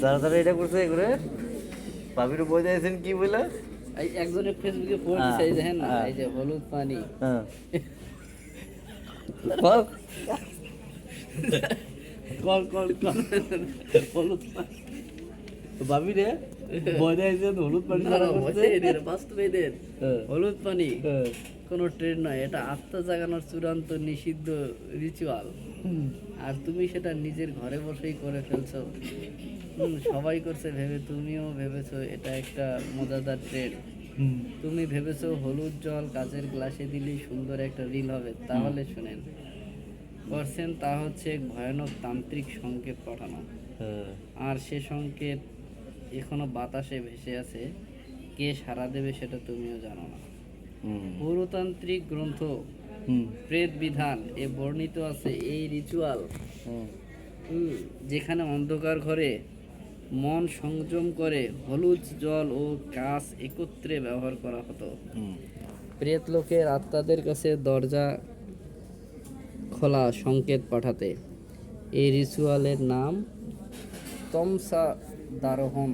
যারা যারা এটা করছে এগুলো। পাপির বই দিয়েছেন কি বলে? এই একজনের ফেসবুকে পোস্ট চাই দেখেন না হ্যাঁ। এই যে হলুদ পানি। হ্যাঁ। Call call call. হলুদ পানি। ভাবি রে হলুদ পানি। হ্যাঁ। হলুদ পানি হ্যাঁ। কোনো ট্রেন নয় এটা আত্মা জাগানোর চূড়ান্ত নিষিদ্ধ রিচুয়াল আর তুমি সেটা নিজের ঘরে বসেই করে ফেলছো। সবাই করছে ভেবে তুমিও ভেবেছো এটা একটা মজাদার ট্রেন। তুমি ভেবেছো হলুদ জল কাচের গ্লাসে দিলেই সুন্দর একটা রিল হবে তাহলে শুনেন। করছেন তা হচ্ছে ভয়ানক তান্ত্রিক সংকেত পাঠানো। হ্যাঁ। আর সে সংকেত এখনও বাতাসে ভেসে আছে কে সাড়া দেবে সেটা তুমিও জানো না। পুরতান্ত্রিক গ্রন্থ হুম। প্রেত বিধান এ বর্ণিত আছে এই রিচুয়াল হুম। যেখানে অন্ধকার ঘরে মন সংযম করে হলুদ জল ও কাঁচ একত্রে ব্যবহার করা হতো। প্রেত লোকের আত্মাদের কাছে দরজা খোলা সংকেত পাঠাতে এই রিচুয়ালের নাম তমসা দারোহণ।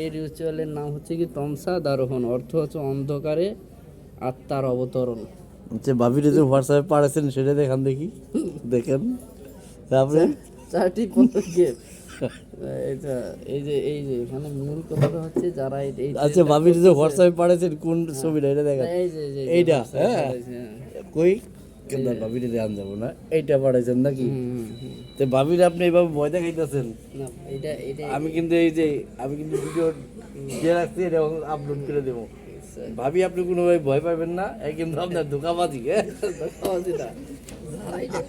এই রিচুয়ালের নাম হচ্ছে কি তমসা দারোহণ অর্থ হচ্ছে অন্ধকারে আত্মার অবতরণ। আচ্ছা ভাবিরে যে হোয়াটসঅ্যাপে পাঠাচ্ছেন সেটা দেখান দেখি। দেখেন। তারপরে? চারটি পদক্ষেপ। এটা এই যে এই যে এখানে মূল কথাটা হচ্ছে যারা এই আচ্ছা ভাবির যে হোয়াটসঅ্যাপে পাঠাচ্ছেন কোন ছবিটা এটা দেখান। এই যে এইটা, হ্যাঁ। হ্যাঁ। কই? ভাবিরে যাব না। এইটা পাঠাইছেন নাকি। তো ভাবির আপনি এইভাবে ভয় দেখাইতেছেন? আমি কিন্তু এই যে আমি কিন্তু ভিডিও দিয়ে রাখছি এটা আপলোড করে দেবো। ভাবি আপনি কোনোভাবে ভয় পাবেন না এই কিন্তু আপনার ধোকাবাজি হ্যাঁ? সহজে না।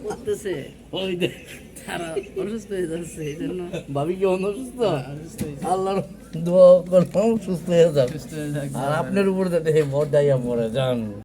করতেছে। ওই তারা অসুস্থ হয়ে যাচ্ছে এই জন্য। ভাবি কি অসুস্থ? আল্লাহর দোয়া সুস্থ হয়ে যাবে। আর আপনার উপর যাতে ভর দাইয়া পড়ে যান